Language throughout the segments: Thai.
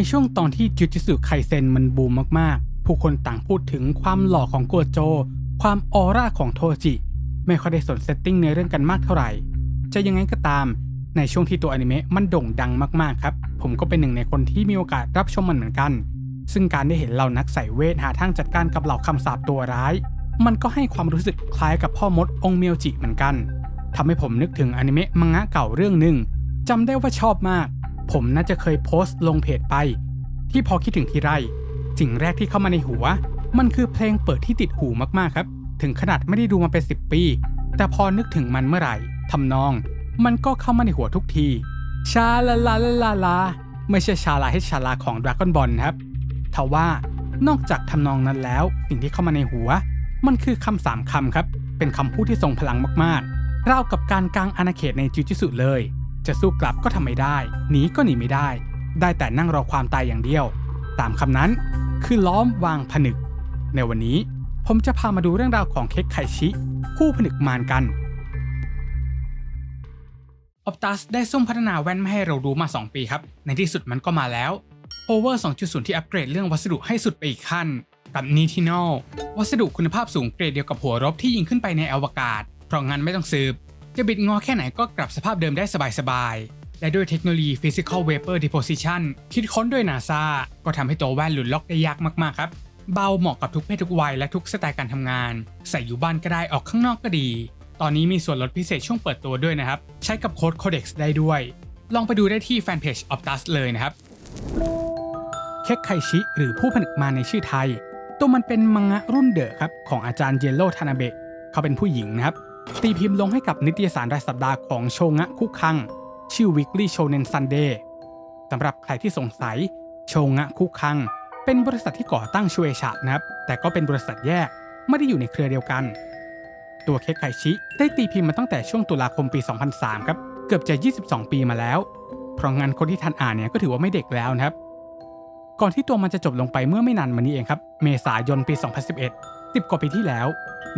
ในช่วงตอนที่จูจิสึไคเซนมันบูมมากๆ ผู้คนต่างพูดถึงความหล่อของโกโจ ความออร่าของโทจิ ไม่ค่อยได้สนเซตติ้งในเรื่องกันมากเท่าไหร่ จะยังไงก็ตาม ในช่วงที่ตัวอนิเมะมันโด่งดังมากๆครับ ผมก็เป็นหนึ่งในคนที่มีโอกาสรับชมมันเหมือนกัน ซึ่งการได้เห็นเหล่านักใส่เวทหาทางจัดการกับเหล่าคำสาปตัวร้าย มันก็ให้ความรู้สึกคล้ายกับพ่อมดองเมียวจิเหมือนกันทำให้ผมนึกถึงอนิเมะมังงะเก่าเรื่องหนึ่งจำได้ว่าชอบมาก ผมน่าจะเคยโพสต์ลงเพจไป ที่พอคิดถึงทีไรสิ่งแรกที่เข้ามาในหัว มันคือเพลงเปิดที่ติดหูมากๆครับ ถึงขนาดไม่ได้ดูมาเป็น10ปี แต่พอนึกถึงมันเมื่อไหร่ทำนอง มันก็เข้ามาในหัวทุกทีชาลาลาลาลาลาไม่ใช่ชาลาให้ชาลาของดราก้อนบอลครับทว่านอกจากทำนองนั้นแล้ว สิ่งที่เข้ามาในหัว มันคือคำสามคำครับ เป็นคำพูดที่ทรงพลังมากๆราวกับการกางอาณาเขตในจิวจิสุเลย จะสู้กลับก็ทำไม่ได้ หนีก็หนีไม่ได้ ได้แต่นั่งรอความตายอย่างเดียว ตามคำนั้นคือล้อมวางผนึก ในวันนี้ผมจะพามาดูเรื่องราวของเค้กไคชิ ผู้ผนึกมารกันออ t ตัสได้ซุ่มพัฒนาแว่นไมาให้เราดูมา 2 ปีครับ ในที่สุดมันก็มาแล้ว Over 2.0 ที่อัปเกรดเรื่องวัสดุให้สุดไปอีกขั้น กับ n i t i n o วัสดุคุณภาพสูงเกรดเดียวกับหัวรบที่ยิงขึ้นไปในอวกาศ เพราะงั้นไม่ต้องสืบ จะบิดงอแค่ไหนก็กลับสภาพเดิมได้สบายๆ และด้วยเทคโนโลยี Physical Vapor Deposition คิดค้นด้วย NASA ก็ทำให้ตัวแว่นหลุดล็อกได้ยากมากๆครับเบาเหมาะกับทุกเพศทุกวัยและทุกสไตล์การทำงาน ใส่อยู่บ้านก็ได้ออกข้างนอกก็ดี ตอนนี้มีส่วนลดพิเศษช่วงเปิดตัวด้วยนะครับ ใช้กับโค้ด Codex ได้ด้วย ลองไปดูได้ที่แฟนเพจ Optus เลยนะครับ เค้กไคชิ หรือผู้ผนึกมาในชื่อไทย ตัวมันเป็นมังงะรุ่นเดอะครับ ของอาจารย์เยลโลทานาเบะเขาเป็นผู้หญิงนะครับ ตีพิมพ์ลงให้กับนิตยสารรายสัปดาห์ของโชงะคุคัง ชื่อ Weekly Shonen Sunday สำหรับใครที่สงสัยโชงะคุคัง เป็นบริษัทที่ก่อตั้งชูเอชะนะครับ แต่ก็เป็นบริษัทแยกไม่ได้อยู่ในเครือเดียวกัน ตัวเค้กไคชิได้ตีพิมพ์มาตั้งแต่ช่วงตุลาคมปี 2003 ครับ เกือบจะ 22 ปีมาแล้ว เพราะงั้นคนที่ทันอ่านเนี่ยก็ถือว่าไม่เด็กแล้วนะครับ ก่อนที่ตัวมันจะจบลงไปเมื่อไม่นานมานี้เองครับ เมษายนปี 2011 10 กว่าปีที่แล้ว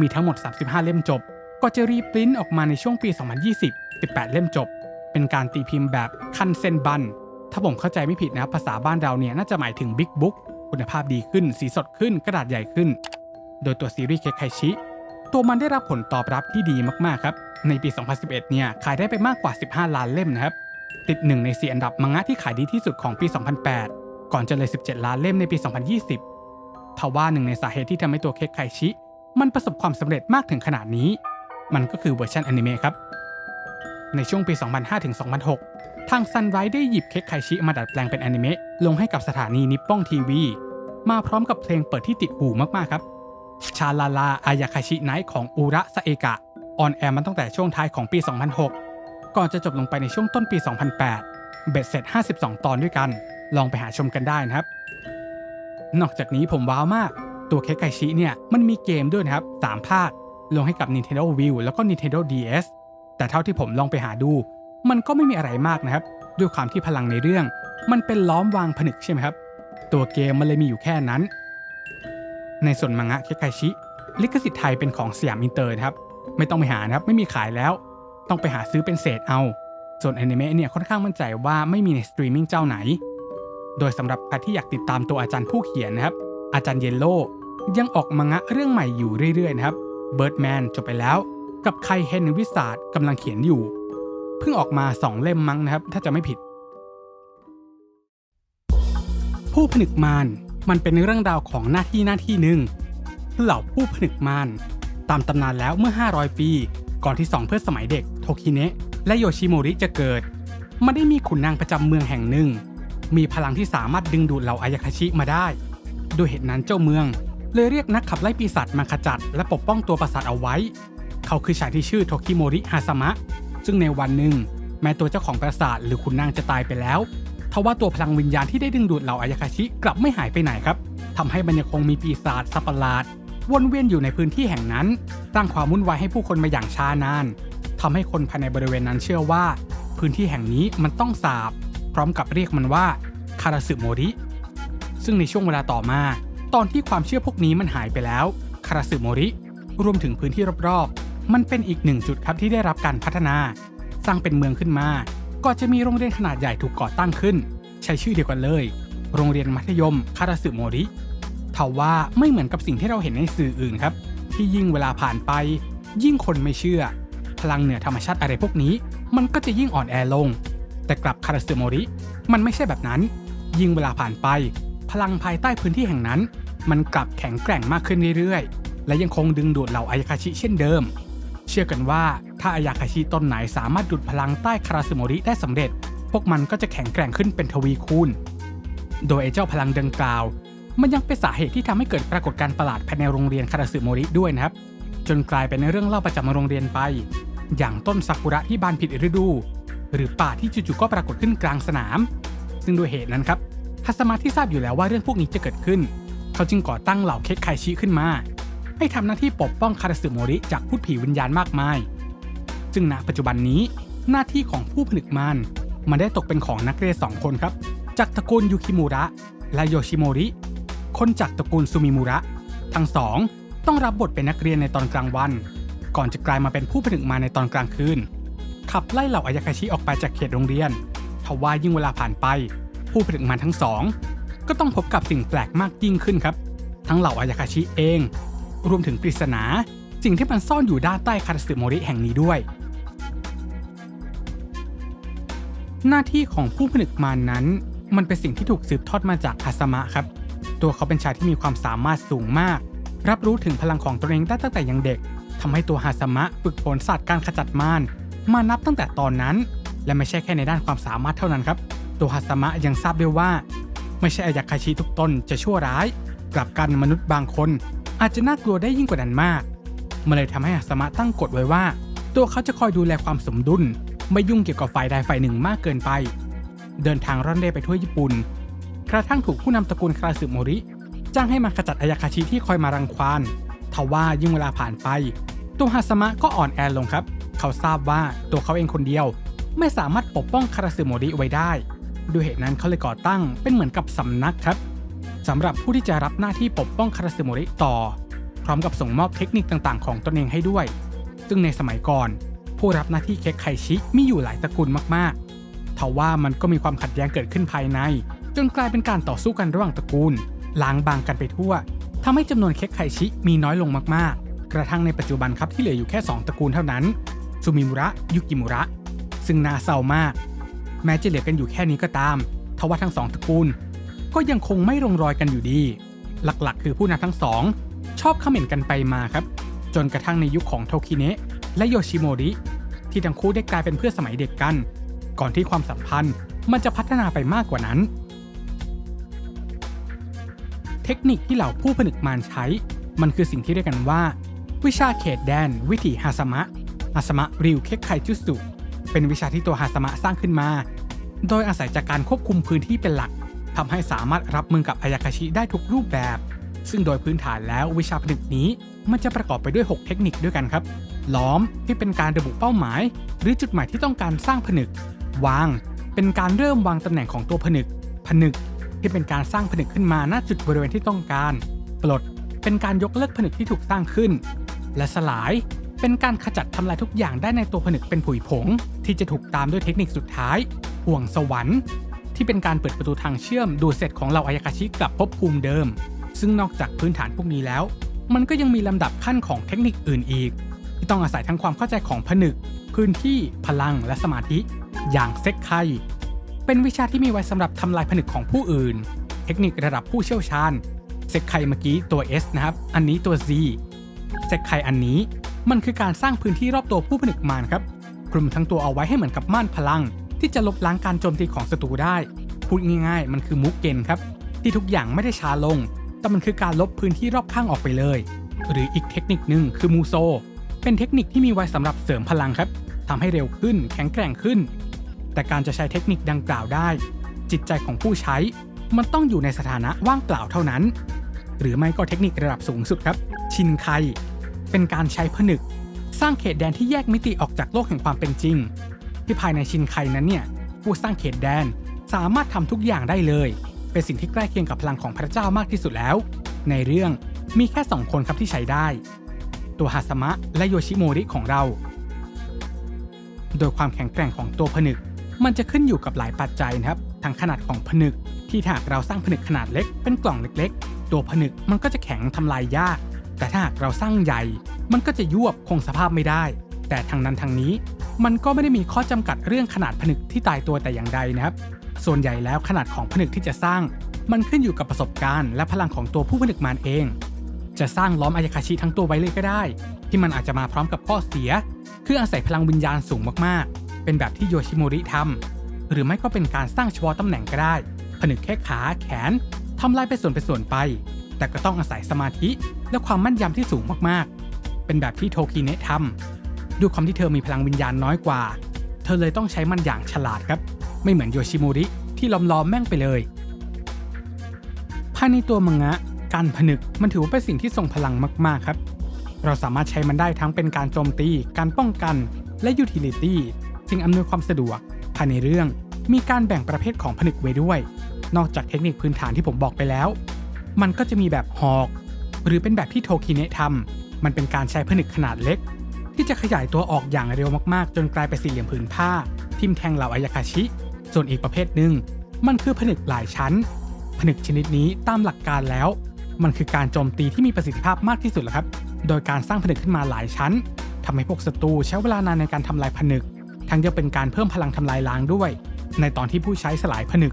มีทั้งหมด 35 เล่มจบ ก็จะรีปริ้นท์ออกมาในช่วงปี 2020 18 เล่มจบ เป็นการตีพิมพ์แบบคันเซนบัน ถ้าผมเข้าใจไม่ผิดนะภาษาบ้านเราเนี่ยน่าจะหมายถึงบิ๊กบุ๊กคุณภาพดีขึ้น สีสดขึ้น กระดาษใหญ่ขึ้น โดยตัวซีรีส์เค้กไคชิ ตัวมันได้รับผลตอบรับที่ดีมาก ๆ ครับ ในปี 2011 เนี่ย ขายได้ไปมากกว่า 15 ล้านเล่มนะครับ ติดหนึ่งใน 4 อันดับมังงะที่ขายดีที่สุดของปี 2008 ก่อนจะเลย 17 ล้านเล่มในปี 2020ทว่าหนึ่งในสาเหตุที่ทำให้ตัวเค้กไคชิ มันประสบความสำเร็จมากถึงขนาดนี้ มันก็คือเวอร์ชันอนิเมะครับ ในช่วงปี 2005ถึง2006 ทางซันไรได้หยิบเค้กไคชิมาดัดแปลงเป็นอนิเมะลงให้กับสถานีนิปปองทีวี มาพร้อมกับเพลงเปิดที่ติดหูมากๆครับชาลาลาอายาคาชิไนท์ของอุระซาเอกะออนแอร์มาตั้งแต่ช่วงท้ายของปี 2006 ก่อนจะจบลงไปในช่วงต้นปี 2008 เบ็ดเสร็จ 52 ตอนด้วยกัน ลองไปหาชมกันได้นะครับ นอกจากนี้ผมว้าวมาก ตัวเค้กไคชิเนี่ย มันมีเกมด้วยนะครับ 3 ภาค ลงให้กับ Nintendo Wii แล้วก็ Nintendo DS แต่เท่าที่ผมลองไปหาดู มันก็ไม่มีอะไรมากนะครับ ด้วยความที่พลังในเรื่อง มันเป็นล้อมวางผนึกใช่ไหมครับ ตัวเกมมันเลยมีอยู่แค่นั้น ในส่วนมังงะเค้กไคชิ ลิขสิทธิ์ไทยเป็นของสยามอินเตอร์นะครับ ไม่ต้องไปหานะครับ ไม่มีขายแล้ว ต้องไปหาซื้อเป็นเศษเอา ส่วนอนิเมะเนี่ยค่อนข้างมั่นใจว่าไม่มีในสตรีมมิ่งเจ้าไหน โดยสำหรับใครที่อยากติดตามตัวอาจารย์ผู้เขียนนะครับ อาจารย์เยลโลยังออกมังงะเรื่องใหม่อยู่เรื่อยๆนะครับ เบิร์ดแมนจบไปแล้ว กับไครเฮนวิสาดกำลังเขียนอยู่ เพิ่งออกมา2เล่มมั้งนะครับ ถ้าจะไม่ผิด ผู้ผนึกมารมันเป็นเรื่องราวของหน้าที่หน้าที่หนึ่งเหล่าผู้ผนึกมารตามตำนานแล้วเมื่อ 500 ปี ก่อนที่สองเพื่อนสมัยเด็กโทคิเนะและโยชิโมริจะเกิด มันได้มีขุนนางประจำเมืองแห่งหนึ่ง มีพลังที่สามารถดึงดูดเหล่าอายาคาชิมาได้ด้วยเหตุนั้นเจ้าเมือง เลยเรียกนักขับไล่ปีศาจมาขจัด และปกป้องตัวปราสาทเอาไว้ เขาคือชายที่ชื่อโทคิโมริฮาซามะ ซึ่งในวันหนึ่ง แม้ตัวเจ้าของปราสาทหรือขุนนางจะตายไปแล้วทว่าตัวพลังวิญญาณที่ได้ดึงดูดเหล่าอายาคาชิกลับไม่หายไปไหนครับทำให้มันยังคงมีปีศาจสัประหลาดวนเวียนอยู่ในพื้นที่แห่งนั้น สร้างความวุ่นวายให้ผู้คนมาอย่างช้านานทำให้คนภายในบริเวณนั้นเชื่อว่า พื้นที่แห่งนี้มันต้องสาบ พร้อมกับเรียกมันว่าคาราสึโมริ ซึ่งในช่วงเวลาต่อมา ตอนที่ความเชื่อพวกนี้มันหายไปแล้วคาราสึโมริ รวมถึงพื้นที่รอบๆ มันเป็นอีกหนึ่งจุดครับที่ได้รับการพัฒนา สร้างเป็นเมืองขึ้นมา ก็จะมีโรงเรียนขนาดใหญ่ถูกก่อตั้งขึ้น ใช้ชื่อเดียวกันเลย โรงเรียนมัธยมคาราสึโมริทว่าไม่เหมือนกับสิ่งที่เราเห็นในสื่ออื่นครับ ที่ยิ่งเวลาผ่านไป ยิ่งคนไม่เชื่อ พลังเหนือธรรมชาติอะไรพวกนี้ มันก็จะยิ่งอ่อนแอลง แต่กลับคาราสึโมริ มันไม่ใช่แบบนั้น ยิ่งเวลาผ่านไป พลังภายใต้พื้นที่แห่งนั้น มันกลับแข็งแกร่งมากขึ้นเรื่อยๆ และยังคงดึงดูดเหล่าอายาคาชิเช่นเดิม เชื่อกันว่าถ้าอายาคาชิต้นไหนสามารถดูดพลังใต้คาราสึโมริได้สำเร็จ พวกมันก็จะแข็งแกร่งขึ้นเป็นทวีคูณ โดยไอเจ้าพลังดังกล่าว มันยังเป็นสาเหตุที่ทำให้เกิดปรากฏการณ์ประหลาดภายในโรงเรียนคาราสึโมริด้วยนะครับ จนกลายเป็นเรื่องเล่าประจำโรงเรียนไป อย่างต้นซากุระที่บานผิดฤดู หรือป่าที่จู่ๆก็ปรากฏขึ้นกลางสนาม ซึ่งด้วยเหตุนั้นครับฮัสมาที่ทราบอยู่แล้วว่าเรื่องพวกนี้จะเกิดขึ้น เขาจึงก่อตั้งเหล่าเคสไคชิขึ้นมา ให้ทำหน้าที่ปกป้องคาราสึโมริจากพูดผีวิญญาณมากมาย ซึ่งณปัจจุบันนี้หน้าที่ของผู้ผนึกมารมันได้ตกเป็นของนักเรียนสองคนครับ จากตระกูลยูคิมูระและโยชิโมริ คนจากตระกูลซูมิมูระ ทั้งสองต้องรับบทเป็นนักเรียนในตอนกลางวัน ก่อนจะกลายมาเป็นผู้ผนึกมาในตอนกลางคืน ขับไล่เหล่าอายาคาชิออกไปจากเขตโรงเรียน ทว่ายิ่งเวลาผ่านไป ผู้ผนึกมารทั้งสอง ก็ต้องพบกับสิ่งแปลกมากยิ่งขึ้นครับ ทั้งเหล่าอายาคาชิเอง รวมถึงปริศนา สิ่งที่มันซ่อนอยู่ด้านใต้คาราสึโมริแห่งนี้ด้วย หน้าที่ของผู้ผนึกมานนั้น มันเป็นสิ่งที่ถูกสืบทอดมาจากฮาสมะครับ ตัวเขาเป็นชายที่มีความสามารถสูงมาก รับรู้ถึงพลังของตัวเองได้ตั้งแต่ยังเด็กทำให้ตัวฮาสมะฝึกฝนศาสตร์การขจัดมารมานับตั้งแต่ตอนนั้น และไม่ใช่แค่ในด้านความสามารถเท่านั้นครับ ตัวฮาสมะยังทราบด้วยว่า ไม่ใช่อายาคาชิทุกตนจะชั่วร้าย กลับกันมนุษย์บางคน อาจจะน่ากลัวได้ยิ่งกว่านั้นมากมันเลยทำให้ฮาสมะตั้งกฎไว้ว่า ตัวเขาจะคอยดูแลความสมดุล ไม่ยุ่งเกี่ยวกับฝ่ายใดฝ่ายหนึ่งมากเกินไป เดินทางร่อนเร่ไปทั่วญี่ปุ่น กระทั่งถูกผู้นำตระกูลคาสึโมริ จ้างให้มาขจัดอายาคาชิที่คอยมารังควานทว่ายิ่งเวลาผ่านไป ตัวฮาสมะก็อ่อนแอลงครับ เขาทราบว่าตัวเขาเองคนเดียว ไม่สามารถปกป้องคาราสึโมริไว้ได้ ด้วยเหตุนั้นเขาเลยก่อตั้งเป็นเหมือนกับสำนักครับสำหรับผู้ที่จะรับหน้าที่ปกป้องคาราสึโมริต่อ พร้อมกับส่งมอบเทคนิคต่างๆ ของตนเองให้ด้วย ซึ่งในสมัยก่อน ผู้รับหน้าที่เค้กไคชิมีอยู่หลายตระกูลมากๆทว่ามันก็มีความขัดแย้งเกิดขึ้นภายใน จนกลายเป็นการต่อสู้กันระหว่างตระกูลล้างบางกันไปทั่วทำให้จำนวนเค้กไคชิมีน้อยลงมากๆ กระทั่งในปัจจุบันครับที่เหลืออยู่แค่ 2 ตระกูลเท่านั้นซูมิมุระยุกิมุระ ซึ่งน่าเศร้ามาก แม้จะเหลือกันอยู่แค่นี้ก็ตาม ทว่าทั้งสองตระกูล ก็ยังคงไม่ลงรอยกันอยู่ดี หลักๆ คือผู้นำทั้งสอง ชอบเขม่นกันไปมาครับ จนกระทั่งในยุคของโทคิเนะและโยชิโมริที่ทั้งคู่ได้กลายเป็นเพื่อนสมัยเด็กกัน ก่อนที่ความสัมพันธ์มันจะพัฒนาไปมากกว่านั้น เทคนิคที่เหล่าผู้ผนึกมารใช้ มันคือสิ่งที่เรียกกันว่า วิชาเขตแดน วิถีฮาสมะฮาสมะริวเคคไคจุสุ เป็นวิชาที่ตัวฮาสมะสร้างขึ้นมา โดยอาศัยจากการควบคุมพื้นที่เป็นหลักทำให้สามารถรับมือกับอายาคาชิได้ทุกรูปแบบ ซึ่งโดยพื้นฐานแล้ววิชาผนึกนี้ มันจะประกอบไปด้วย 6 เทคนิคด้วยกันครับล้อมที่เป็นการระบุเป้าหมาย หรือจุดหมายที่ต้องการสร้างผนึก วาง เป็นการเริ่มวางตำแหน่งของตัวผนึก ผนึกที่เป็นการสร้างผนึกขึ้นมาณจุดบริเวณที่ต้องการ ปลด เป็นการยกเลิกผนึกที่ถูกสร้างขึ้น และสลาย เป็นการขจัดทำลายทุกอย่างได้ในตัวผนึกเป็นผุยผง ที่จะถูกตามด้วยเทคนิคสุดท้าย ห่วงสวรรค์ ที่เป็นการเปิดประตูทางเชื่อมดูดเสร็จของเหล่าอายาคาชิกลับภพภูมิเดิม ซึ่งนอกจากพื้นฐานพวกนี้แล้ว มันก็ยังมีลำดับขั้นของเทคนิคอื่นอีก ที่ต้องอาศัยทั้งความเข้าใจของผนึก พื้นที่พลังและสมาธิ อย่างเซ็กไคเป็นวิชาที่มีไว้สำหรับทำลายผนึกของผู้อื่น เทคนิคระดับผู้เชี่ยวชาญเซ็กไคเมื่อกี้ตัว S นะครับอันนี้ตัว Z เซ็กไคอันนี้ มันคือการสร้างพื้นที่รอบตัวผู้ผนึกมารครับคลุมทั้งตัวเอาไว้ให้เหมือนกับม่านพลัง ที่จะลบล้างการโจมตีของศัตรูได้ พูดง่ายๆ มันคือมุกเกนครับ ที่ทุกอย่างไม่ได้ช้าลง แต่มันคือการลบพื้นที่รอบข้างออกไปเลย หรืออีกเทคนิคนึงคือมูโซ เป็นเทคนิคที่มีไว้สำหรับเสริมพลังครับทำให้เร็วขึ้นแข็งแกร่งขึ้น แต่การจะใช้เทคนิคดังกล่าวได้ จิตใจของผู้ใช้ มันต้องอยู่ในสถานะว่างเปล่าเท่านั้น หรือไม่ก็เทคนิคระดับสูงสุดครับ ชินไค เป็นการใช้ผนึก สร้างเขตแดนที่แยกมิติออกจากโลกแห่งความเป็นจริง ที่ภายในชินไคนั้นเนี่ยผู้สร้างเขตแดนสามารถทำทุกอย่างได้เลย เป็นสิ่งที่ใกล้เคียงกับพลังของพระเจ้ามากที่สุดแล้ว ในเรื่องมีแค่สองคนครับที่ใช้ได้ ตัวฮาสมะและโยชิโมริของเรา โดยความแข็งแกร่งของตัวผนึก มันจะขึ้นอยู่กับหลายปัจจัยนะครับทั้งขนาดของผนึก ที่ถ้าหากเราสร้างผนึกขนาดเล็กเป็นกล่องเล็ก ๆ ตัวผนึกมันก็จะแข็งทำลายยาก แต่ถ้าหากเราสร้างใหญ่ มันก็จะยวบคงสภาพไม่ได้ แต่ทางนั้นทางนี้ มันก็ไม่ได้มีข้อจำกัดเรื่องขนาดผนึกที่ตายตัวแต่อย่างใดนะครับ ส่วนใหญ่แล้วขนาดของผนึกที่จะสร้าง มันขึ้นอยู่กับประสบการณ์และพลังของตัวผู้ผนึกมารเอง จะสร้างล้อมอายาคาชิทั้งตัวไว้เลยก็ได้ ที่มันอาจจะมาพร้อมกับข้อเสีย คืออาศัยพลังวิญญาณสูงมากๆ เป็นแบบที่โยชิโมริทำหรือไม่ก็เป็นการสร้างเฉพาะตำแหน่งก็ได้ ผนึกแค่ขาแขนทำลายไปส่วนไปส่วนไป แต่ก็ต้องอาศัยสมาธิและความมั่นยำที่สูงมากๆ เป็นแบบที่โทคิเนะทำด้วยความที่เธอมีพลังวิญญาณน้อยกว่า เธอเลยต้องใช้มันอย่างฉลาดครับ ไม่เหมือนโยชิโมริที่ล้อมล้อมๆแม่งไปเลย ภายในตัวมังงะ การผนึกมันถือว่าเป็นสิ่งที่ทรงพลังมากๆครับ เราสามารถใช้มันได้ทั้งเป็นการโจมตี การป้องกันและยูทิลิตี้จึงอำนวยความสะดวก ภายในเรื่องมีการแบ่งประเภทของผนึกไว้ด้วย นอกจากเทคนิคพื้นฐานที่ผมบอกไปแล้ว มันก็จะมีแบบหอก หรือเป็นแบบที่โทคิเนะทำมันเป็นการใช้ผนึกขนาดเล็ก ที่จะขยายตัวออกอย่างเร็วมากๆ จนกลายเป็นสี่เหลี่ยมผืนผ้า ทิมแทงเหล่าอายาคาชิ ส่วนอีกประเภทหนึ่งมันคือผนึกหลายชั้น ผนึกชนิดนี้ตามหลักการแล้ว มันคือการโจมตีที่มีประสิทธิภาพมากที่สุดแล้วครับ โดยการสร้างผนึกขึ้นมาหลายชั้นทำให้พวกศัตรูใช้เวลานานในการทำลายผนึก ทั้งยังเป็นการเพิ่มพลังทำลายล้างด้วย ในตอนที่ผู้ใช้สลายผนึก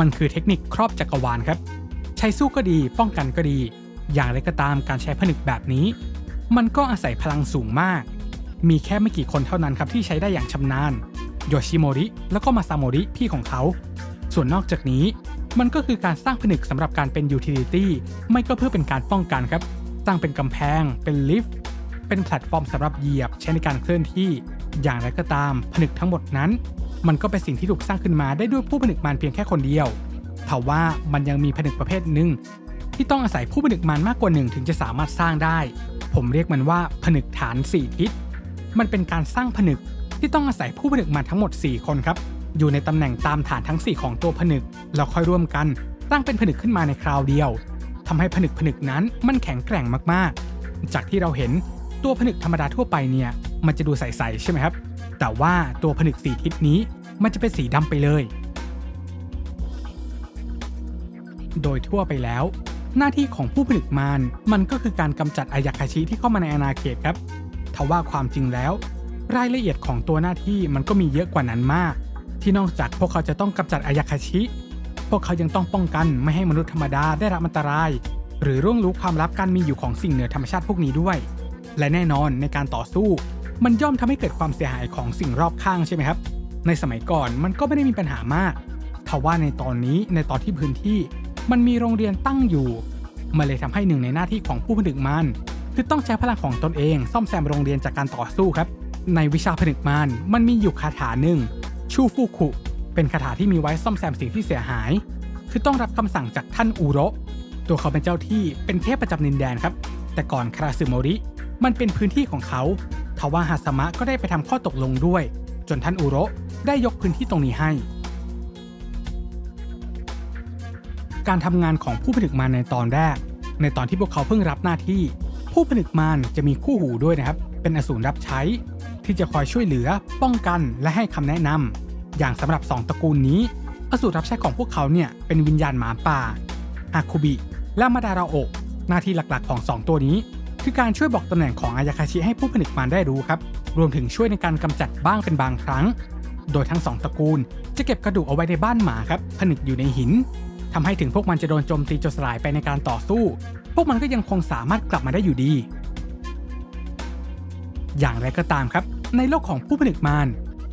มันคือเทคนิคครอบจักรวาลครับ ใช้สู้ก็ดี ป้องกันก็ดี อย่างไรก็ตามการใช้ผนึกแบบนี้ มันก็อาศัยพลังสูงมาก มีแค่ไม่กี่คนเท่านั้นครับที่ใช้ได้อย่างชำนาญโยชิโมริ แล้วก็มาซาโมริพี่ของเขา ส่วนนอกจากนี้ มันก็คือการสร้างผนึกสำหรับการเป็นยูทิลิตี้ไม่ก็เพื่อเป็นการป้องกันครับ สร้างเป็นกำแพง เป็นลิฟต์ เป็นแพลตฟอร์มสำหรับเหยียบ ใช้ในการเคลื่อนที่ อย่างไรก็ตาม ผนึกทั้งหมดนั้น มันก็เป็นสิ่งที่ถูกสร้างขึ้นมาได้ด้วยผู้ผนึกมารเพียงแค่คนเดียว ทว่ามันยังมีผนึกประเภทหนึ่งที่ต้องอาศัยผู้ผนึกมารมากกว่าหนึ่งถึงจะสามารถสร้างได้ ผมเรียกมันว่าผนึกฐานสี่ทิศ มันเป็นการสร้างผนึกที่ต้องอาศัยผู้ผนึกมารทั้งหมด 4 คนครับ อยู่ในตำแหน่งตามฐานทั้ง 4 ของตัวผนึก แล้วค่อยร่วมกันสร้างเป็นผนึกขึ้นมาในคราวเดียวทำให้ผนึกผนึกนั้นมันแข็งแกร่งมากๆ จากที่เราเห็นตัวผนึกธรรมดาทั่วไปเนี่ยมันจะดูใสๆใช่ไหมครับ แต่ว่าตัวผนึกสีทิศนี้มันจะเป็นสีดำไปเลย โดยทั่วไปแล้ว หน้าที่ของผู้ผลิตมารมันก็คือการกำจัดอายาคาชิที่เข้ามาในอาณาเขตครับทว่าความจริงแล้ว รายละเอียดของตัวหน้าที่มันก็มีเยอะกว่านั้นมาก ที่นอกจากพวกเขาจะต้องกำจัดอายาคาชิ พวกเขายังต้องป้องกันไม่ให้มนุษย์ธรรมดาได้รับอันตราย หรือร่วงรู้ความลับการมีอยู่ของสิ่งเหนือธรรมชาติพวกนี้ด้วย และแน่นอนในการต่อสู้ มันย่อมทำให้เกิดความเสียหายของสิ่งรอบข้างใช่ไหมครับ ในสมัยก่อนมันก็ไม่ได้มีปัญหามากทว่าในตอนนี้ในตอนที่พื้นที่ มันมีโรงเรียนตั้งอยู่มันเลยทำให้หนึ่งในหน้าที่ของผู้ผนึกมารคือต้องใช้พลังของตนเอง ซ่อมแซมโรงเรียนจากการต่อสู้ครับ ในวิชาผนึกมารมันมีอยู่คาถาหนึ่งชูฟูคุ เป็นคาถาที่มีไว้ซ่อมแซมสิ่งที่เสียหาย คือต้องรับคำสั่งจากท่านอูโรตัวเขาเป็นเจ้าที่เป็นเทพประจำดินแดนครับ แต่ก่อนคาราสึโมริ มันเป็นพื้นที่ของเขาทว่าฮาสมะก็ได้ไปทำข้อตกลงด้วย จนท่านอูโรได้ยกพื้นที่ตรงนี้ให้ การทำงานของผู้ผนึกมารในตอนแรก ในตอนที่พวกเขาเพิ่งรับหน้าที่ ผู้ผนึกมารจะมีคู่หูด้วยนะครับ เป็นอสูรรับใช้ ที่จะคอยช่วยเหลือ ป้องกันและให้คำแนะนำอย่างสำหรับ2ตระกูลนี้ อสูรรับใช้ของพวกเขาเนี่ยเป็นวิญญาณหมาป่าอาคุบิและมาดาราโอะหน้าที่หลักๆ ของ2ตัวนี้ คือการช่วยบอกตำแหน่งของอายาคาชิให้ผู้ผนึกมารได้รู้ครับ รวมถึงช่วยในการกำจัดบ้างเป็นบางครั้ง โดยทั้งสองตระกูล จะเก็บกระดูกเอาไว้ในบ้านหมาครับผนึกอยู่ในหิน ทำให้ถึงพวกมันจะโดนโจมตีจนสลายไปในการต่อสู้ พวกมันก็ยังคงสามารถกลับมาได้อยู่ดี อย่างไรก็ตามครับ ในโลกของผู้ผนึกมาร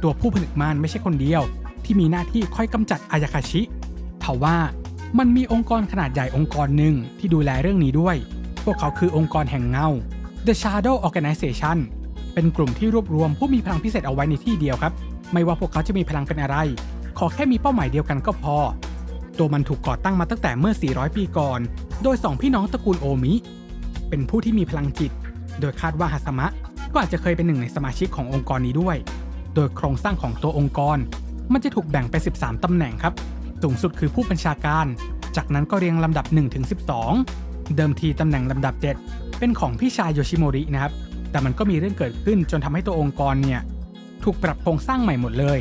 ตัวผู้ผนึกมารไม่ใช่คนเดียว ที่มีหน้าที่คอยกำจัดอายาคาชิทว่ามันมีองค์กรขนาดใหญ่องค์กรหนึ่งที่ดูแลเรื่องนี้ด้วย พวกเขาคือองค์กรแห่งเงา The Shadow Organization เป็นกลุ่มที่รวบรวมผู้มีพลังพิเศษเอาไว้ในที่เดียวครับ ไม่ว่าพวกเขาจะมีพลังเป็นอะไร ขอแค่มีเป้าหมายเดียวกันก็พอ ตัวมันถูกก่อตั้งมาตั้งแต่เมื่อ 400 ปีก่อน โดย2พี่น้องตระกูลโอมิ เป็นผู้ที่มีพลังจิต โดยคาดว่าฮาสมะ ก็อาจจะเคยเป็นหนึ่งในสมาชิกขององค์กรนี้ด้วย โดยโครงสร้างของตัวองค์กร มันจะถูกแบ่งเป็น13 ตำแหน่งครับ สูงสุดคือผู้บัญชาการ จากนั้นก็เรียงลำดับ1ถึง12 เดิมทีตำแหน่งลำดับ 7 เป็นของพี่ชายโยชิโมรินะครับ แต่มันก็มีเรื่องเกิดขึ้นจนทำให้ตัวองค์กรเนี่ยถูกปรับโครงสร้างใหม่หมดเลย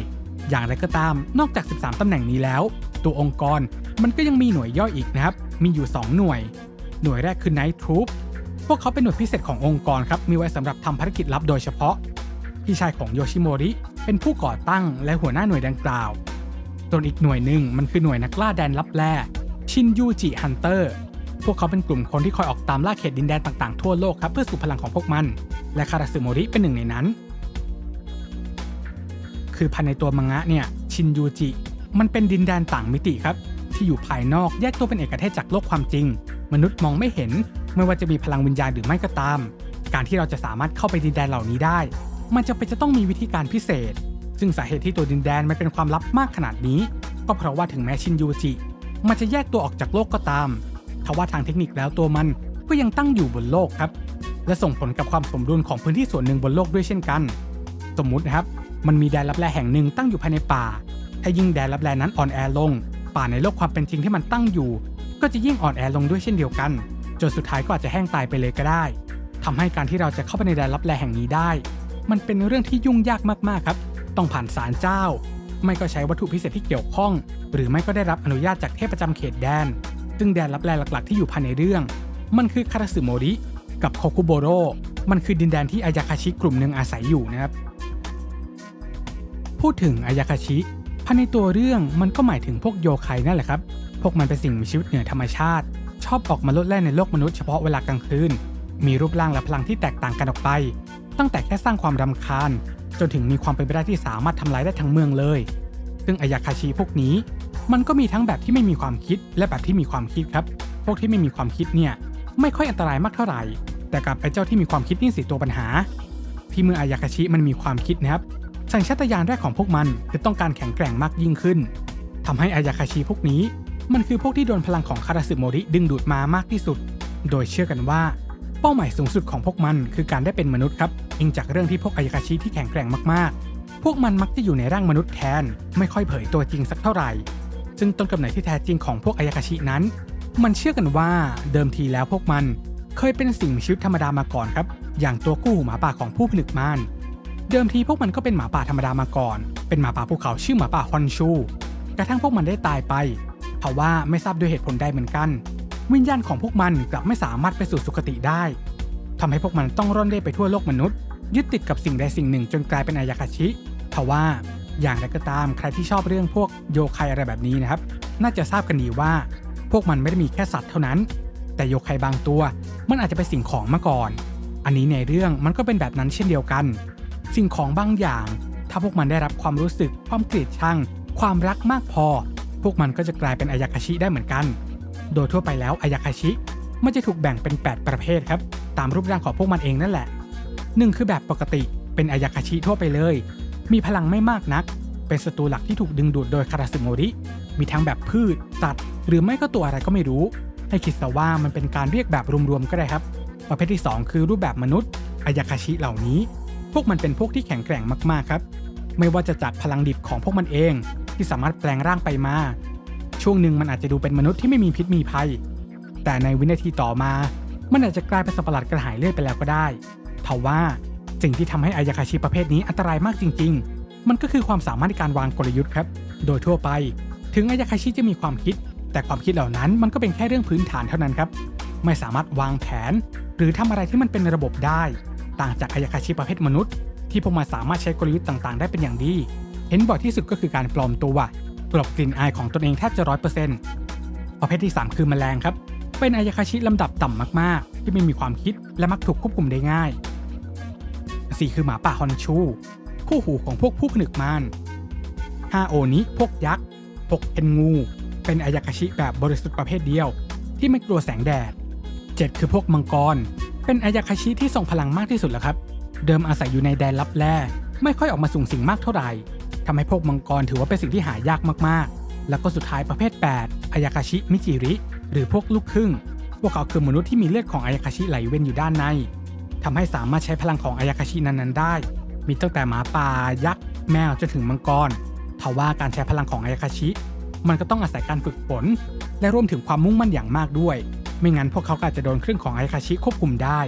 อย่างไรก็ตาม นอกจาก 13 ตำแหน่งนี้แล้ว ตัวองค์กร มันก็ยังมีหน่วยย่อยอีกนะครับ มีอยู่ 2 หน่วย หน่วยแรกคือ Night Troop พวกเขาเป็นหน่วยพิเศษขององค์กรครับ มีไว้สำหรับทำภารกิจลับโดยเฉพาะ พี่ชายของโยชิโมริ เป็นผู้ก่อตั้งและหัวหน้าหน่วยดังกล่าวส่วนอีกหน่วยหนึ่งมันคือหน่วยนักล่าแดนลับแลชินยูจิฮันเตอร์พวกเขาเป็นกลุ่มคนที่คอยออกตามล่าเขตดินแดนต่างๆทั่วโลกครับเพื่อสู่พลังของพวกมัน และคาราสึโมริเป็นหนึ่งในนั้น คือภายในตัวมังงะเนี่ยชินยูจิ มันเป็นดินแดนต่างมิติครับ ที่อยู่ภายนอกแยกตัวเป็นเอกเทศจากโลกความจริง มนุษย์มองไม่เห็น ไม่ว่าจะมีพลังวิญญาณหรือไม่ก็ตาม การที่เราจะสามารถเข้าไปดินแดนเหล่านี้ได้ มันจะเป็นจะต้องมีวิธีการพิเศษ ซึ่งสาเหตุที่ตัวดินแดนมันเป็นความลับมากขนาดนี้ ก็เพราะว่าถึงแม้ชินยูจิ มันจะแยกตัวออกจากโลกก็ตามทว่าทางเทคนิคแล้วตัวมันก็ยังตั้งอยู่บนโลกครับ และส่งผลกับความสมดุลของพื้นที่ส่วนหนึ่งบนโลกด้วยเช่นกัน สมมุตินะครับ มันมีแดนลับแลแห่งหนึ่งตั้งอยู่ภายในป่า ถ้ายิ่งแดนลับแลนั้นอ่อนแอลง ป่าในโลกความเป็นจริงที่มันตั้งอยู่ ก็จะยิ่งอ่อนแอลงด้วยเช่นเดียวกัน จนสุดท้ายก็อาจจะแห้งตายไปเลยก็ได้ทำให้การที่เราจะเข้าไปในแดนลับแลแห่งนี้ได้ มันเป็นเรื่องที่ยุ่งยากมากๆครับ ต้องผ่านศาลเจ้า ไม่ก็ใช้วัตถุพิเศษที่เกี่ยวข้อง หรือไม่ก็ได้รับอนุญาตจากเทพประจำเขตแดน ซึ่งแดนลับแลหลักๆ ที่อยู่ภายในเรื่อง มันคือคาราสึโมริกับโคคุโบโรมันคือดินแดนที่อายาคาชิกลุ่มหนึ่งอาศัยอยู่นะครับ พูดถึงอายาคาชิ ภายในตัวเรื่องมันก็หมายถึงพวกโยไคนั่นแหละครับ พวกมันเป็นสิ่งมีชีวิตเหนือธรรมชาติ ชอบออกมาลดแล่นในโลกมนุษย์เฉพาะเวลากลางคืน มีรูปร่างและพลังที่แตกต่างกันออกไป ตั้งแต่แค่สร้างความรำคาญ จนถึงมีความเป็นไปได้ที่สามารถทำลายได้ทั้งเมืองเลย ซึ่งอายาคาชิพวกนี้ มันก็มีทั้งแบบที่ไม่มีความคิดและแบบที่มีความคิดครับ พวกที่ไม่มีความคิดเนี่ยไม่ค่อยอันตรายมากเท่าไหร่ แต่กับไอ้เจ้าที่มีความคิดนี่สิตัวปัญหา ที่เมื่ออายาคาชิมันมีความคิดนะครับ สัญชาตญาณแรกของพวกมันจะต้องการแข็งแกร่งมากยิ่งขึ้นทำให้อายาคาชิพวกนี้ มันคือพวกที่โดนพลังของคาราสึโมริดึงดูดมามากที่สุด โดยเชื่อกันว่า เป้าหมายสูงสุดของพวกมันคือการได้เป็นมนุษย์ครับอิงจากเรื่องที่พวกอายาคาชิที่แข็งแกร่งมากๆ พวกมันมักจะอยู่ในร่างมนุษย์แทน ไม่ค่อยเผยตัวจริงสักเท่าไหร่ ซึ่งต้นกำเนิดที่แท้จริงของพวกอายาคาชินั้น มันเชื่อกันว่าเดิมทีแล้วพวกมัน เคยเป็นสิ่งมีชีวิตธรรมดามาก่อนครับ อย่างตัวกู้หูหมาป่าของผู้ผนึกมาน เดิมทีพวกมันก็เป็นหมาป่าธรรมดามาก่อน เป็นหมาป่าภูเขาชื่อหมาป่าฮอนชู กระทั่งพวกมันได้ตายไปทว่าไม่ทราบด้วยเหตุผลใดเหมือนกัน วิญญาณของพวกมันกลับไม่สามารถไปสู่สุคติได้ทำให้พวกมันต้องร่อนเร่ไปทั่วโลกมนุษย์ ยึดติดกับสิ่งใดสิ่งหนึ่งจนกลายเป็นอายาคาชิทว่าอย่างไรก็ตามใครที่ชอบเรื่องพวกโยไคอะไรแบบนี้นะครับ น่าจะทราบกันดีว่า พวกมันไม่ได้มีแค่สัตว์เท่านั้น แต่โยไคบางตัว มันอาจจะเป็นสิ่งของมาก่อน อันนี้ในเรื่องมันก็เป็นแบบนั้นเช่นเดียวกัน สิ่งของบางอย่าง ถ้าพวกมันได้รับความรู้สึกความเกลียดชัง ความรักมากพอ พวกมันก็จะกลายเป็นอายาคาชิได้เหมือนกัน โดยทั่วไปแล้วอายาคาชิมันจะถูกแบ่งเป็น 8 ประเภทครับ ตามรูปร่างของพวกมันเองนั่นแหละหนึ่งคือแบบปกติเป็นอายาคาชิทั่วไปเลย มีพลังไม่มากนัก เป็นศัตรูหลักที่ถูกดึงดูดโดยคาราสึโมริ มีทั้งแบบพืช สัตว์ หรือไม่ก็ตัวอะไรก็ไม่รู้ ให้คิดซะว่ามันเป็นการเรียกแบบรวมๆก็ได้ครับ ประเภทที่ 2 คือรูปแบบมนุษย์อายาคาชิเหล่านี้ พวกมันเป็นพวกที่แข็งแกร่งมากๆครับ ไม่ว่าจะจากพลังดิบของพวกมันเองที่สามารถแปลงร่างไปมา ช่วงหนึ่งมันอาจจะดูเป็นมนุษย์ที่ไม่มีพิษมีภัย แต่ในวินาทีต่อมา มันอาจจะกลายเป็นสัตว์ประหลาดกระหายเลือดไปแล้วก็ได้ทว่าสิ่งที่ทำให้อายาคาชิประเภทนี้อันตรายมากจริง ๆ มันก็คือความสามารถในการวางกลยุทธ์ครับ โดยทั่วไป ถึงอายาคาชิจะมีความคิด แต่ความคิดเหล่านั้นมันก็เป็นแค่เรื่องพื้นฐานเท่านั้นครับ ไม่สามารถวางแผน หรือทำอะไรที่มันเป็นระบบได้ ต่างจากอายาคาชิประเภทมนุษย์ ที่พวกมันสามารถใช้กลยุทธ์ต่างๆ ได้เป็นอย่างดี เห็นบ่อยที่สุดก็คือการปลอมตัวกลบกลิ่นอายของตนเองแทบจะร้อยเปอร์เซ็นต์ประเภทที่ 3 คือแมลงครับ เป็นอายาคาชิลำดับต่ำมากๆ ที่ไม่มีความคิดและมักถูกควบคุมได้ง่าย 4 คือหมาป่าฮอนชู คู่หูของพวกผู้ผนึกมาน 5 โอนิพวกยักษ์6เป็นงู เป็นอายาคาชิแบบบริสุทธิ์ประเภทเดียว ที่ไม่กลัวแสงแดด 7 คือพวกมังกร เป็นอายาคาชิที่ทรงพลังมากที่สุดแล้วครับ เดิมอาศัยอยู่ในแดนลับแลไม่ค่อยออกมาสูงสิงมากเท่าไหร่ทำให้พวกมังกรถือว่าเป็นสิ่งที่หายากมากๆ แล้วก็สุดท้ายประเภท 8อายาคาชิมิจิริ หรือพวกลูกครึ่ง พวกเขาคือมนุษย์ที่มีเลือดของอายาคาชิไหลเวียนอยู่ด้านในทำให้สามารถใช้พลังของอายาคาชินั้นๆได้ มีตั้งแต่หมาป่ายักษ์แมวจนถึงมังกรทว่าการใช้พลังของอายาคาชิ มันก็ต้องอาศัยการฝึกฝนและรวมถึงความมุ่งมั่นอย่างมากด้วย ไม่งั้นพวกเขาก็อาจจะโดนเครื่องของไอคาชิควบคุมได้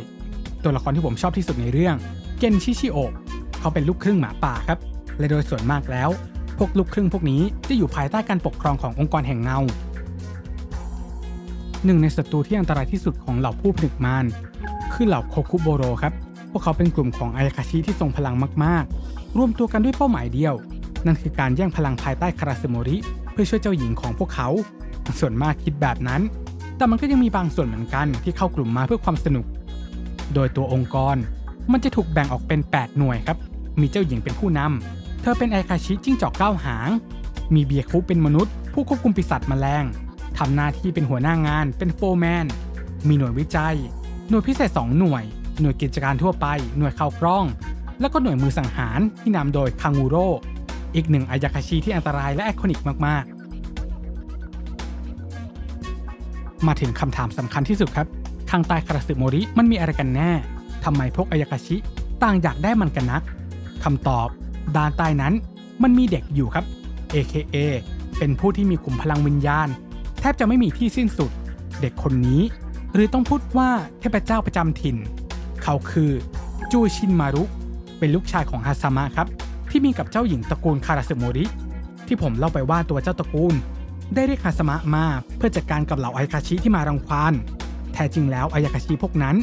ตัวละครที่ผมชอบที่สุดในเรื่องเกนชิชิโอะเขาเป็นลูกครึ่งหมาป่าครับ และโดยส่วนมากแล้ว พวกลูกครึ่งพวกนี้จะอยู่ภายใต้การปกครองขององค์กรแห่งเงา หนึ่งในศัตรูที่อันตรายที่สุดของเหล่าผู้ผนึกมารคือเหล่าโคคุโบโรครับ พวกเขาเป็นกลุ่มของไอคาชิที่ทรงพลังมากๆ รวมตัวกันด้วยเป้าหมายเดียว นั่นคือการแย่งพลังภายใต้คาราสโมริ เพื่อช่วยเจ้าหญิงของพวกเขา ส่วนมากคิดแบบนั้น แต่มันก็ยังมีบางส่วนเหมือนกันที่เข้ากลุ่มมาเพื่อความสนุก โดยตัวองค์กรมันจะถูกแบ่งออกเป็น 8 หน่วยครับ มีเจ้าหญิงเป็นผู้นำเธอเป็นไอคาชิจิ้งจอกเก้าหาง มีเบียคุเป็นมนุษย์ ผู้ควบคุมปีศาจแมลงทำหน้าที่เป็นหัวหน้างาน เป็นโฟร์แมน มีหน่วยวิจัย หน่วยพิเศษ 2 หน่วย หน่วยกิจการทั่วไป หน่วยข่าวกล้อง แล้วก็หน่วยมือสังหารที่นำโดยคังูโรอีกหนึ่งไอยาคาชิที่อันตรายและไอคอนิกมากๆ มาถึงคำถามสำคัญที่สุดครับข้างใต้คาราสึโมริมันมีอะไรกันแน่ทำไมพวกอายาคาชิ ต่างอยากได้มันกันนักคำตอบ ด้านใต้นั้น มันมีเด็กอยู่ครับ AKA เป็นผู้ที่มีขุมพลังวิญญาณ แทบจะไม่มีที่สิ้นสุด เด็กคนนี้ หรือต้องพูดว่าเทพเจ้าประจำถิ่น เขาคือจูชินมารุ เป็นลูกชายของฮาซามะครับ ที่มีกับเจ้าหญิงตระกูลคาราสึโมริ ที่ผมเล่าไปว่าตัวเจ้าตระกูล ได้เรียกฮาซามะมาเพื่อจัดการกับเหล่าอายาคาชิที่มารังควานแท้จริงแล้วอายาคาชิพวกนั้น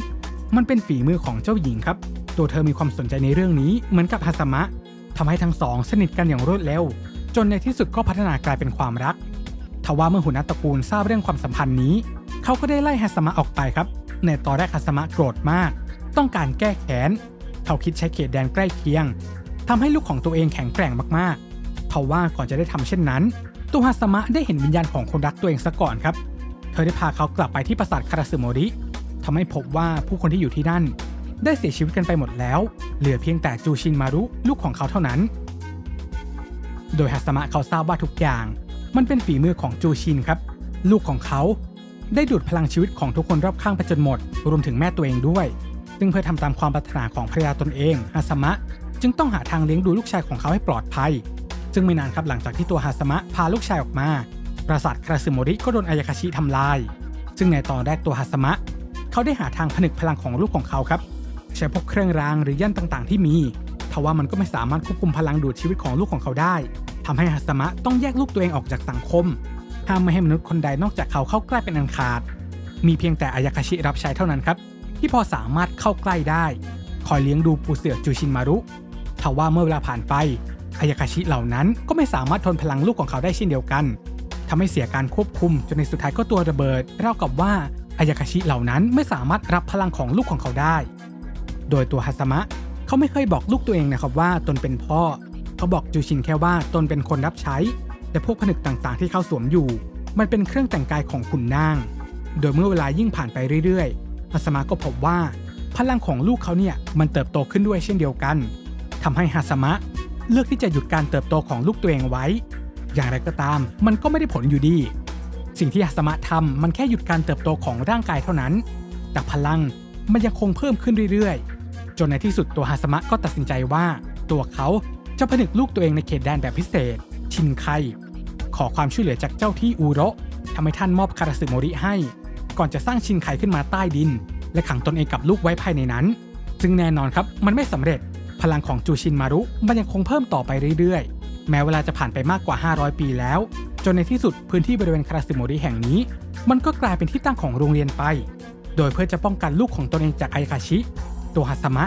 มันเป็นฝีมือของเจ้าหญิงครับ ตัวเธอมีความสนใจในเรื่องนี้เหมือนกับฮาซามะทำให้ทั้งสองสนิทกันอย่างรวดเร็ว จนในที่สุดก็พัฒนากลายเป็นความรักทว่าเมื่อหัวหน้าตระกูลทราบเรื่องความสัมพันธ์นี้ เขาก็ได้ไล่ฮาซามะออกไปครับ ในตอนแรกฮาซามะโกรธมาก ต้องการแก้แค้น เขาคิดใช้เขตแดนใกล้เคียงทำให้ลูกของตัวเองแข็งแกร่งมากๆทว่าก่อนจะได้ทำเช่นนั้น ตัวฮาซามะได้เห็นวิญญาณของคนรักตัวเองซะก่อนครับ เธอได้พาเขากลับไปที่ปราสาทคาราสึโมริทำให้พบว่าผู้คนที่อยู่ที่นั่น ได้เสียชีวิตกันไปหมดแล้ว เหลือเพียงแต่จูชินมารุลูกของเขาเท่านั้น โดยฮาสมะเขาทราบว่าทุกอย่าง มันเป็นฝีมือของจูชินครับ ลูกของเขาได้ดูดพลังชีวิตของทุกคนรอบข้างไปจนหมด รวมถึงแม่ตัวเองด้วย ซึ่งเพื่อทำตามความปรารถนาของภรรยาตนเองฮาสมะ จึงต้องหาทางเลี้ยงดูลูกชายของเขาให้ปลอดภัย ซึ่งไม่นานครับหลังจากที่ตัวฮาสมะพาลูกชายออกมา ปราสาทคาราสึโมริก็โดนอายาคาชิทำลาย ซึ่งในตอนแรกตัวฮาสมะ เขาได้หาทางผนึกพลังของลูกของเขาครับ ใช้พวกเครื่องรางหรือย่านต่างๆ ที่มีทว่ามันก็ไม่สามารถควบคุมพลังดูดชีวิตของลูกของเขาได้ทำให้ฮัสมะต้องแยกลูกตัวเองออกจากสังคม ห้ามไม่ให้มนุษย์คนใดนอกจากเขาเข้าใกล้เป็นอันขาด มีเพียงแต่อายาคาชิรับใช้เท่านั้นครับ ที่พอสามารถเข้าใกล้ได้ คอยเลี้ยงดูปูเสือจูชินมารุทว่าเมื่อเวลาผ่านไป อายาคาชิเหล่านั้นก็ไม่สามารถทนพลังลูกของเขาได้เช่นเดียวกันทำให้เสียการควบคุมจนในสุดท้ายก็ตัวระเบิดเท่ากับว่าอายาคาชิเหล่านั้นไม่สามารถรับพลังของลูกของเขาได้ โดยตัวฮัสมะเขาไม่เคยบอกลูกตัวเองนะครับว่าตนเป็นพ่อ เขาบอกจูชินแค่ว่าตนเป็นคนรับใช้ แต่พวกผนึกต่างๆ ที่เขาสวมอยู่ มันเป็นเครื่องแต่งกายของขุนนาง โดยเมื่อเวลายิ่งผ่านไปเรื่อยๆฮัสมะก็พบว่าพลังของลูกเขาเนี่ยมันเติบโตขึ้นด้วยเช่นเดียวกันทำให้ฮัสมะ เลือกที่จะหยุดการเติบโตของลูกตัวเองไว้ อย่างไรก็ตาม มันก็ไม่ได้ผลอยู่ดี สิ่งที่ฮัสมะทำมันแค่หยุดการเติบโตของร่างกายเท่านั้น แต่พลังมันยังคงเพิ่มขึ้นเรื่อยๆ จนในที่สุดตัวฮาสมะก็ตัดสินใจว่า ตัวเขาจะผนึกลูกตัวเองในเขตแดนแบบพิเศษ ชินไคขอความช่วยเหลือจากเจ้าที่อูโรทำให้ท่านมอบคาราสึโมริให้ ก่อนจะสร้างชินไคขึ้นมาใต้ดิน และขังตนเองกับลูกไว้ภายในนั้น ซึ่งแน่นอนครับมันไม่สำเร็จ พลังของจูชินมารุมันยังคงเพิ่มต่อไปเรื่อยๆ แม้เวลาจะผ่านไปมากกว่า 500 ปีแล้ว จนในที่สุดพื้นที่บริเวณคาราสึโมริแห่งนี้ มันก็กลายเป็นที่ตั้งของโรงเรียนไป โดยเพื่อจะป้องกันลูกของตนเองจากไอคาชิ ตัวฮัสมะ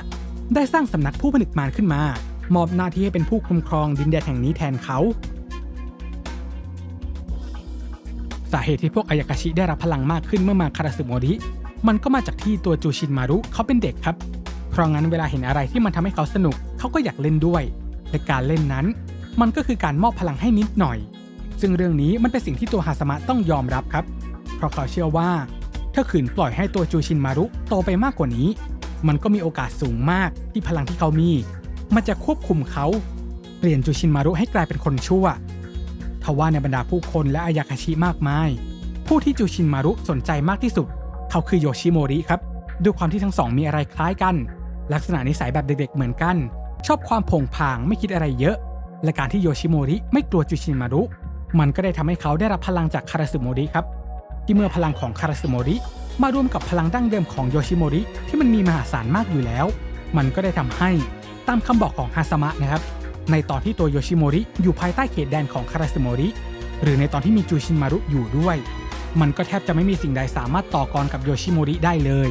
ได้สร้างสำนักผู้ผนึกมารขึ้นมา มอบหน้าที่ให้เป็นผู้คุ้มครองดินแดนแห่งนี้แทนเขา สาเหตุที่พวกอายากาชิได้รับพลังมากขึ้นเมื่อมาคาราสึโมริ มันก็มาจากที่ตัวจูชินมารุเขาเป็นเด็กครับ ราะงั้นเวลาเห็นอะไรที่มันทำให้เขาสนุกเขาก็อยากเล่นด้วยและการเล่นนั้น มันก็คือการมอบพลังให้นิดหน่อย ซึ่งเรื่องนี้มันเป็นสิ่งที่ตัวฮาสมะต้องยอมรับครับ เพราะเขาเชื่อว่าถ้าขืนปล่อยให้ตัวจูชินมารุโตไปมากกว่านี้ มันก็มีโอกาสสูงมากที่พลังที่เขามี มันจะควบคุมเขา เปลี่ยนจูชินมารุให้กลายเป็นคนชั่วทว่าในบรรดาผู้คนและอายาคาชิมากมาย ผู้ที่จูชินมารุสนใจมากที่สุด เขาคือโยชิโมริครับด้วยความที่ทั้งสองมีอะไรคล้ายกัน ลักษณะนิสัยแบบเด็กๆเหมือนกัน ชอบความผงผางไม่คิดอะไรเยอะ และการที่โยชิโมริไม่กลัวจูชินมารุ มันก็ได้ทำให้เขาได้รับพลังจากคาราสึโมริครับ ที่เมื่อพลังของคาราสึโมริมารวมกับพลังดั้งเดิมของโยชิโมริที่มันมีมหาศาลมากอยู่แล้ว มันก็ได้ทำให้ตามคำบอกของฮาสมะนะครับ ในตอนที่ตัวโยชิโมริอยู่ภายใต้เขตแดนของคาราสึโมริหรือในตอนที่มีจูชินมารุอยู่ด้วย มันก็แทบจะไม่มีสิ่งใดสามารถต่อกรกับโยชิโมริได้เลย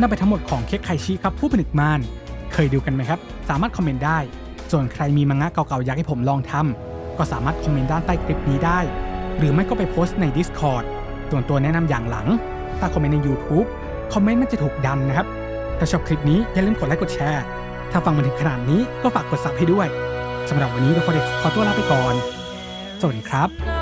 นั่นเป็นทั้งหมดของเค้กไคชิครับผู้ผนึกมาน เคยดูกันไหมครับ สามารถคอมเมนต์ได้ ส่วนใครมีมังงะเก่าๆอยากให้ผมลองทำก็สามารถคอมเมนต์ด้านใต้คลิปนี้ได้ หรือไม่ก็ไปโพสต์ใน Discord ส่วนตัวแนะนำอย่างหลัง ถ้าคอมเมนต์ใน YouTube คอมเมนต์มันจะถูกดันนะครับ ถ้าชอบคลิปนี้อย่าลืมกดไลค์กดแชร์ ถ้าฟังมาถึงขนาดนี้ก็ฝากกดซับให้ด้วยสำหรับวันนี้ทุกคนขอตัวลาไปก่อน สวัสดีครับ No